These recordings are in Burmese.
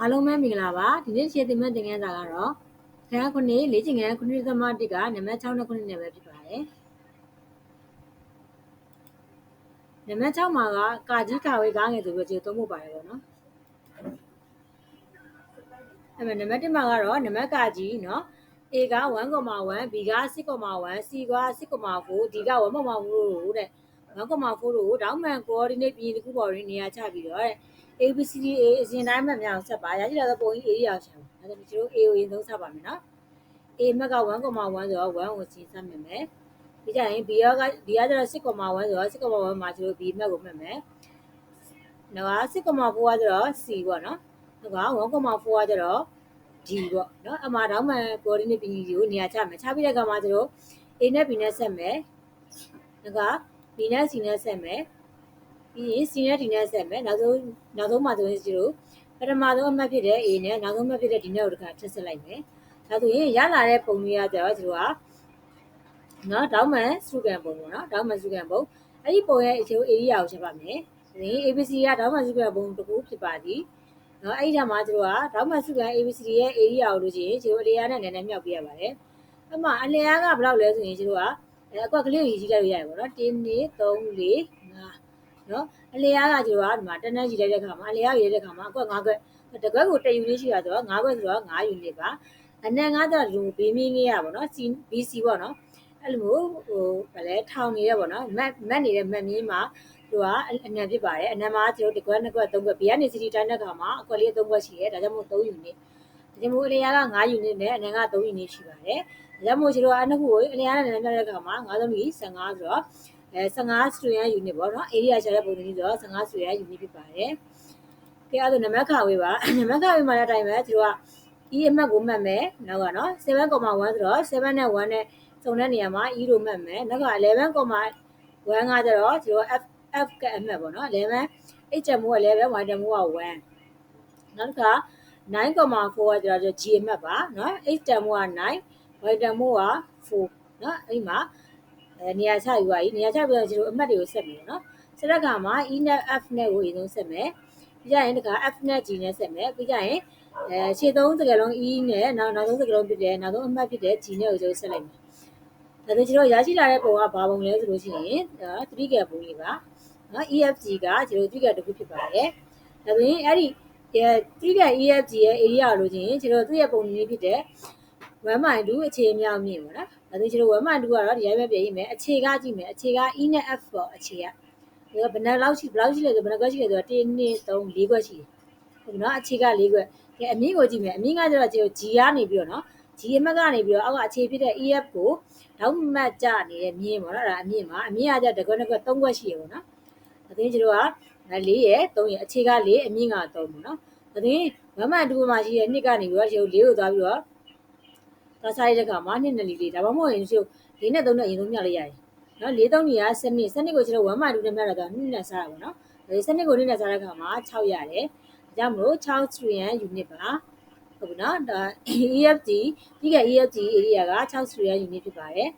အားလုံးပဲမင်္ဂလာပါဒီနေ့ရှင်းသင်မဲ့သင်ခန်းစာကတော့ခန်းခုနှစ်လေ့ကျင့်ခန်းခုနှစ်သမ1ကနံပါတ်6နဲ့ခုနှစ်နဲ့ပဲဖြစ်ပါတယ်နံပါတ်6မှာကကာကြီးကာဝေးကားငယ်ဆိုပြီးခြေသုံးဖို့ပါတယ်ပေါ့နော်အဲ့မဲ့နံပါတ်1မှာကတော့နံပါတ်ကာကြီးနော် A က1.1 B က6.1 C က6.4 D က1.5တဲ့ 9.4တို့ကိုတောင်းမှန် coordinate ပြီးတစ်ခုပေါ်တွင်နေရာချပြီးတော့ ABCDA အရင်တိုင်းမှတ်များအောင်ဆက်ပါရရှိလာတဲ့ပုံကြီး area ကိုရှာပါဒါဆိုကျွန်တော် A ကိုအရင်ဆုံးဆက်ပါမယ်နော် A မှတ်က1.1ဆိုတော့1ကိုစဉ်းစားမြင်မယ်ဒီကြရင် B ရောက B ကကျတော့6.1ဆိုတော့6.1မှာကျွန်တော် B မှတ်ကိုမှတ်မယ်နော်6.4ကကျတော့ C ပေါ့နော်နော်1.4ကကျတော့ D ပေါ့နော်အမှားတောင်းမှန် coordinate ပြီးကိုနေရာချမယ်ချပြီးတဲ့အခါမှာကျတော့ A နဲ့ B နဲ့ဆက်မယ်နော် ဒါက B နဲ့ C နဲ့ဆက်မယ်ပြီးရင် C နဲ့ D နဲ့ဆက်မယ်နောက်ဆုံးနောက်ဆုံးမှာဆိုရင်ကျွန်တော်ပထမဆုံးအမှတ်ဖြစ်တဲ့ A နဲ့နောက်ဆုံးအမှတ်ဖြစ်တဲ့ D နဲ့ကိုတစ်ခါထပ်ဆက်လိုက်မယ်ဒါဆိုရင်ရလာတဲ့ပုံလေးကကျတော့ကျွန်တော်ကနော်ဒေါင်းမန်စုကန်ပုံပေါ့နော်ဒေါင်းမန်စုကန်ပုံအဲ့ဒီပုံရဲ့အချိုး area ကိုချက်ပါမယ်ဒီ ABC ကဒေါင်းမန်စုကန်ပုံတစ်ခုဖြစ်ပါသည်နော်အဲ့ဒီထက်မှာကျွန်တော်ကဒေါင်းမန်စုကန် ABCD ရဲ့ area ကိုလို့ရှိရင်ကျွန်တော်အလျားနဲ့နည်းနည်းမြောက်ပြရပါတယ်အဲ့မှာအလျားကဘယ်လောက်လဲဆိုရင်ကျွန်တော်က အကွက်ကလေးကိုရေးကြည့်လိုက်ရရတယ်ပေါ့နော်1 2 3 4 5နော်အလျားကကျတော့ဒီမှာတန်းတန်းကြည့်လိုက်တဲ့ခါမှာအလျားရေးတဲ့ခါမှာအကွက်၅ကွက်တကွက်ကို1ယူလေးရှိတာဆိုတော့၅ကွက်ဆိုတော့5ယူနစ်ပါအနက်၅ကျတော့ဒီဘေးမင်းလေးရပါတော့ C BC ပေါ့နော်အဲ့လိုမျိုးဟိုဗလဲထောင်နေရပေါ့နော်မက်မက်နေတဲ့မက်မင်းမှာသူကအနံဖြစ်ပါတယ်အနံမှာကျတော့တကွက်နှစ်ကွက်သုံးကွက်ဘေးကနေစီတီတိုင်းတဲ့ခါမှာအကွက်လေးသုံးကွက်ရှိရဲဒါကြောင့်မို့3ယူနစ် ဒါကြောင့်မို့အလျားက5ယူနစ်နဲ့အနံက3ယူနစ်ရှိပါတယ်ဒါကြောင့်မို့ကျတော့အနှစ်ခုကိုအလျားနဲ့နည်းနည်းပြတဲ့ခါမှာ9သုံးကြီး15ဆိုတော့အဲ15 student unit ပေါ့နော် area ရှာတဲ့ပုံစံကြီးဆိုတော့15 student unit ဖြစ်ပါတယ်။ကြည့်အဲ့ဒါနံပါတ်ခါဝေးပါနံပါတ်ခါဝေးမှာတဲ့အတိုင်းပဲသူတို့က e အမှတ်ကိုမှတ်မယ်နောက်ကနော်7.1ဆိုတော့7နဲ့1နဲ့စုံတဲ့နေရာမှာ e လို့မှတ်မယ်နောက်က11.1ကကျတော့သူတို့ f f ကအမှတ်ပေါ့နော်11 h တမိုးက11 y တမိုးက1နောက်တစ်ခါ 9.4ကကျတော့ g အမှတ်ပါနော် h တမိုးက9 y တမိုးက4နော်အဲ့မှာအဲနေရာချယူပါကြီးနေရာချပြီးတော့ကျွန်တော်အမှတ်တွေကိုဆက်မယ်နော်ဆက်တဲ့အခါမှာ e နဲ့ f နဲ့ကိုအရင်ဆုံးဆက်မယ်ပြီးကြရင်တခါ f နဲ့ g နဲ့ဆက်မယ်ပြီးကြရင်အဲရှေ့သုံးစကားလုံး e နဲ့နောက်နောက်ဆုံးစကားလုံးဖြစ်တဲ့နောက်ဆုံးအမှတ်ဖြစ်တဲ့ g နဲ့ကိုကျွန်တော်ဆက်လိုက်မယ်ဒါဆိုကျွန်တော်ရရှိလာတဲ့ပုံကဘာပုံလဲဆိုလို့ရှိရင်ဒါ3ကပုံလေးပါနော် EFG ကကျွန်တော်3ကတစ်ခုဖြစ်ပါတယ်ဒါဆိုရင်အဲ့ဒီ 3က EFG ရဲ့ area လို့ချင်းကျွန်တော်သူ့ရဲ့ပုံလေးဖြစ်တဲ့1/2အခြေအမြောက်မြင့်ပေါ့နော်ဒါဆိုကျွန်တော်1/2ကတော့ဒီတိုင်းပဲပြင်ရမယ်အခြေကကြည့်မယ်အခြေက E နဲ့ F ပေါ့အခြေကဒါဘယ်နှလောက်ရှိဘယ်လောက်ရှိလဲဆိုဘယ်နှခွက်ရှိလဲဆိုတော့1 2 3 4ခွက်ရှိတယ်ဟုတ်နော်အခြေက4ခွက်ကဲအမြင့်ကိုကြည့်မယ်အမြင့်ကကျတော့ကျွန်တော် G ကနေပြီးတော့နော် G အမှတ်ကနေပြီးတော့အောက်ကအခြေဖြစ်တဲ့ EF ကိုနောက်မှတ်ကြနေတဲ့မြင့်ပေါ့နော်ဒါအမြင့်ပါအမြင့်ကကျတကွက်နှစ်ကွက်3ခွက်ရှိရပေါ့နော်ဒါသိကျွန်တော်က 4ရဲ့3ရဲ့အခြေက4အမြင့်က3ပေါ့နော်ဒါသိမမတူမှာရှိရဲ့2ကနေပြီးတော့ကျွန်တော်4ကိုသွားပြီးတော့သွားစားရတဲ့ခါမှာ2နဲ့4လေးဒါမှမဟုတ်ရင်ကျွန်တော်4နဲ့3နဲ့အရင်ဆုံးမြလိုက်ရတယ်နော်4 3နေရစနစ်စနစ်ကိုကျွန်တော်1မှ2နဲ့မြတာတော့2နဲ့စားတာပေါ့နော်ဒါစနစ်ကို2နဲ့စားတဲ့ခါမှာ6ရတယ်ဒါကြောင့်မလို့6 student unit ပါဟုတ်ပြီနော်ဒါ EFT ဒီက EFT area က6 student unit ဖြစ်ပါတယ်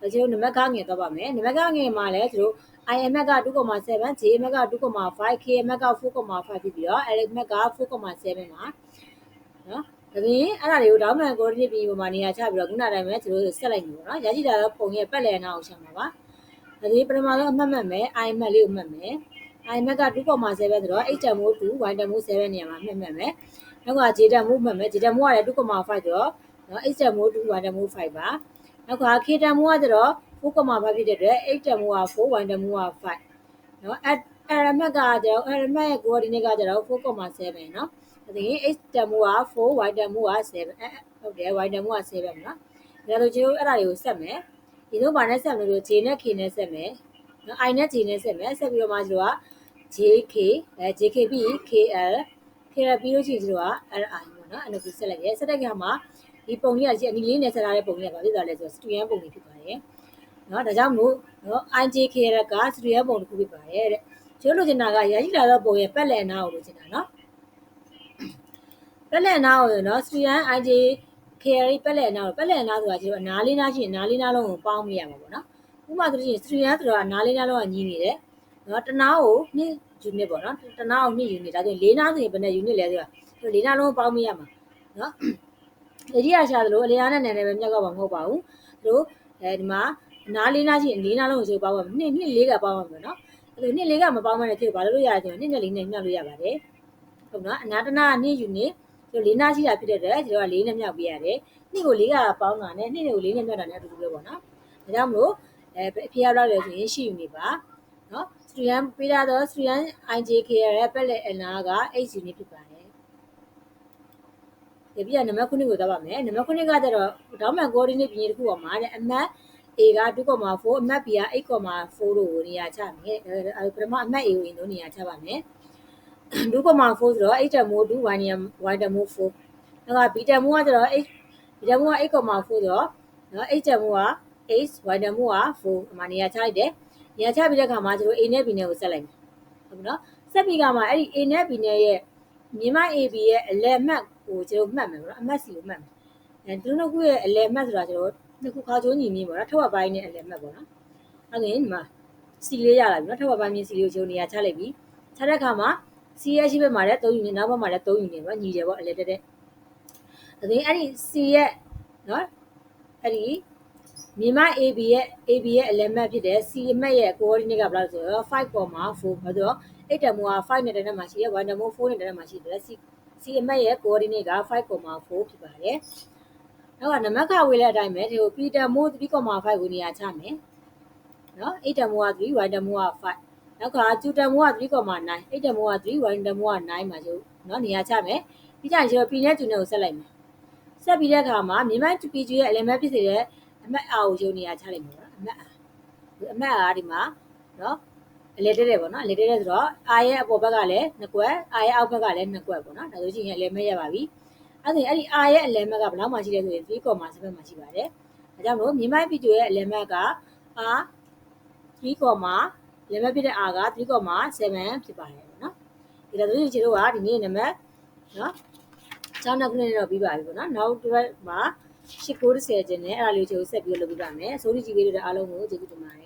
ဒါကျွန်တော်နံပါတ်ကငယ်တော့ပါမယ်နံပါတ်ကငယ်မှာလည်းကျွန်တော် IMF က2.7 JMF က2.5 KMF က4.5ဖြစ်ပြီးတော့ LMF က4.7ပါနော်ဒါပြင်အဲ့ဒါတွေကိုဒေါင်းမန်ကိုရစ်ပြီးပုံမှာနေရာချပြီးတော့ခုနတိုင်းပဲသူတို့ဆက်လိုက်နေပေါ့နော်ရရှိတာတော့ပုံရဲ့ပတ်လည်နာကိုရှာမှာပါဒါပြင်ပထမဆုံးအမှတ်မှတ်မယ် IMF လေးကိုမှတ်မယ် IMF က2.7ဆိုတော့ H တမိုး2 Y တမိုး7နေရာမှာမှတ်မှတ်မယ်နောက်က J တမိုးမှတ်မယ် J တမိုးကလည်း2.5ဆိုတော့နော် H တမိုး2 Y တမိုး5ပါနောက်က K တမိုးက ကျတော့4.5ဖြစ်တဲ့အတွက် H တမိုးက4 Y တမိုးက5နော် RMF ကကျတော့ RMF ရဲ့ coordinate ကကျတော့4.7နော်ဒါဆိုရင် x တန်မိုးက4 y တန်မိုးက7အဲဟုတ်တယ် y တန်မိုးက7ပေါ့နော်ဒါဆိုကျွန်တော်အဲ့ဒါတွေကိုဆက်မယ်ဒီတော့ဗာနဲ့ဆက်လို့ j နဲ့ k နဲ့ဆက်မယ်နော် i နဲ့ j နဲ့ဆက်မယ်ဆက်ပြီးတော့မှကျွန်တော်က jk အဲ jk ပြီး kl kl ပြီးလို့ရှိရင်ကျွန်တော်က li ပေါ့နော်အဲ့လိုပြီးဆက်လိုက်ရဲဆက်တဲ့ခါမှာဒီပုံလေးကဒီလေးနဲ့ဆက်ထားတဲ့ပုံလေးကဘာဖြစ်သွားလဲဆိုတော့ student ပုံလေးဖြစ်ပါတယ် နော်ဒါကြောင့်မို့နော် IJK ရက student ပုံတစ်ခုဖြစ်ပါတယ်တဲ့ကျွန်တော်လိုချင်တာကရရှိလာတော့ပုံရဲ့ပတ်လည်နာကိုလိုချင်တာနော်ပက်လက်နာကိုနော် student ID KRI ပက်လက်နာကိုပက်လက်နာဆိုတာကျတော့အနားလေးနားရှိရင်အနားလေးနားလုံးကိုပေါင်းမိရမှာပေါ့နော်ဥပမာဆိုရင် student ဆိုတော့အနားလေးနားလုံးကညီးနေတယ်နော်တနားကို2 unit ပေါ့နော်တနားကို2 unit ဒါဆိုရင်၄နားဆိုရင်ဘယ်နဲ့ unit လဲဆိုတာတို့လေးနာလုံးပေါင်းမိရမှာနော်အကြီးအရှာသလိုအလျားနဲ့နယ်နယ်ပဲမြောက်ကပါမဟုတ်ပါဘူးတို့အဲဒီမှာ နားလေးနားရှိလေးနားလုံးကိုဆိုပေါင်းပါနှစ်နှစ်လေးကပေါင်းပါမယ်နော်အဲ့လိုနှစ်လေးကမပေါင်းမနဲ့ဖြစ်ဘာလို့လို့ရလဲဆိုတော့နှစ်နဲ့လေးနဲ့မြောက်လို့ရပါတယ်ဟုတ်နော်အနာတနာနှစ်ယူနေတို့လေးနားရှိတာဖြစ်တဲ့အတွက်ကျွန်တော်ကလေးနဲ့မြောက်ပြရတယ်နှစ်ကိုလေးကပေါင်းတာနဲ့နှစ်ကိုလေးနဲ့မြောက်တာနဲ့အတူတူပဲပေါ့နော်ဒါကြောင့်မလို့အဲအဖေရောက်တော့လဲဆိုရင်ရှိယူနေပါနော်စတူဒန်ပေးရတော့စတူဒန် IJK ရဲ့ပက်လက်အနာက H unit ဖြစ်ပါတယ်ဒီပြနံပါတ်9ကိုသွားပါမယ်နံပါတ်9ကကျတော့ဒေါင်းမန် coordinate ပြင်တစ်ခုပေါ်မှာတဲ့အမှတ် A က2.4အမှတ် B က8.4တို့ကိုနေရာချမယ်အဲပထမအမှတ် A ကိုရင်တို့နေရာချပါမယ်2.4ဆိုတော့8တမိုး2 y 1 y တမိုး4နောက်က B တမိုးကကျတော့8 B တမိုးက8.4ဆိုတော့နော်8တမိုးက8 y တမိုးက4အမှနေရာချလိုက်တယ်နေရာချပြီးတဲ့အခါမှာကျတို့ A နဲ့ B နဲ့ကိုဆက်လိုက်မယ်ဟုတ်ပြီနော်ဆက်ပြီးကမှအဲ့ဒီ A နဲ့ B နဲ့ရဲ့မြန်မာ AB ရဲ့အလယ်မှတ်ကိုကျတို့မှတ်မယ်ပေါ့နော်အမှတ်စီကိုမှတ်မယ်အဲသူတို့ကရဲ့အလယ်မှတ်ဆိုတာကျတော့ နှစ်ခုခါကျိုးညီမြင့်ပေါ့နော်ထောက်ဝက်ပိုင်းနဲ့အလယ်မှတ်ပေါ့နော်အဲ့ဒါဒီမှာစီလေးရလာပြီနော်ထောက်ဝက်ပိုင်းမြင့်စီလေးကိုကျတို့နေရာချလိုက်ပြီချတဲ့အခါမှာစီရဲ့ရှိဘက်မှာလည်း3ယူနေနောက်ဘက်မှာလည်း3ယူနေပေါ့ညီတယ်ပေါ့အလယ်တက်တဲ့အဲ့ဒီအဲ့ဒီစီရဲ့နော်အဲ့ဒီမြန်မာ AB ရဲ့ AB ရဲ့ element ဖြစ်တဲ့ C အမှတ်ရဲ့ coordinate ကဘယ်လောက်ဆိုတော့5.4ဘာလို့တော့8တမိုးက5နဲ့တန်းမှာရှိရဲ1တမိုး4နဲ့တန်းမှာရှိတယ် C C အမှတ်ရဲ့ coordinate က5.4ဖြစ်ပါတယ်။ နောက်ကနံပါတ်ခဝေးလက်အတိုင်းပဲဒီကို P တမိုး3.5ကိုနေရာချမယ်။နော်8တမိုးက3 1တမိုးက5နောက်က2တမိုးက3.9 8တမိုးက3 1တမိုးက9မှာကျုပ်နော်နေရာချမယ်။ပြီးကြရင်ကျတော့ P နဲ့2နဲ့ကိုဆက်လိုက်မယ်။ဆက်ပြီးတဲ့အခါမှာမြန်မာ PG ရဲ့ element ဖြစ်စေတဲ့အမှတ် R ကိုကျုပ်နေရာချလိုက်မယ်နော်အမှတ် R အမှတ် R ဒီမှာနော်အလေတက်တယ်ပေါ့နော်အလေတက်တယ်ဆိုတော့ R ရဲ့အပေါ်ဘက်ကလည်းနှစ်ကွက် R ရဲ့အောက်ဘက်ကလည်းနှစ်ကွက်ပေါ့နော်ဒါဆိုချင်းအလေမဲ့ရပါပြီ အဲ့ဒါအဲ့ဒီ R ရဲ့အလေမဲ့ကဘယ်လောက်မှရှိလဲဆိုရင်3.7မှရှိပါတယ်ဒါကြောင့်မို့မြေမိုက်ဗီဒီယိုရဲ့အလေမဲ့က R 3. လေမဲ့ဖြစ်တဲ့ R က3.7ဖြစ်ပါတယ်ပေါ့နော်ဒီလိုဆိုရင်ခြေတို့ကဒီနေ့နံပါတ်နော်ကျောင်းနောက်ခုနဲ့တော့ပြီးပါပြီပေါ့နော်နောက်တစ်ပတ်မှာ8 9 10ကျင်းနဲ့အဲ့ဒါလေးကိုဆက်ပြီးလုပ်ပြပါမယ်ဆိုဒီကြည့်ပေးတဲ့အားလုံးကိုကျေးဇူးတင်ပါတယ်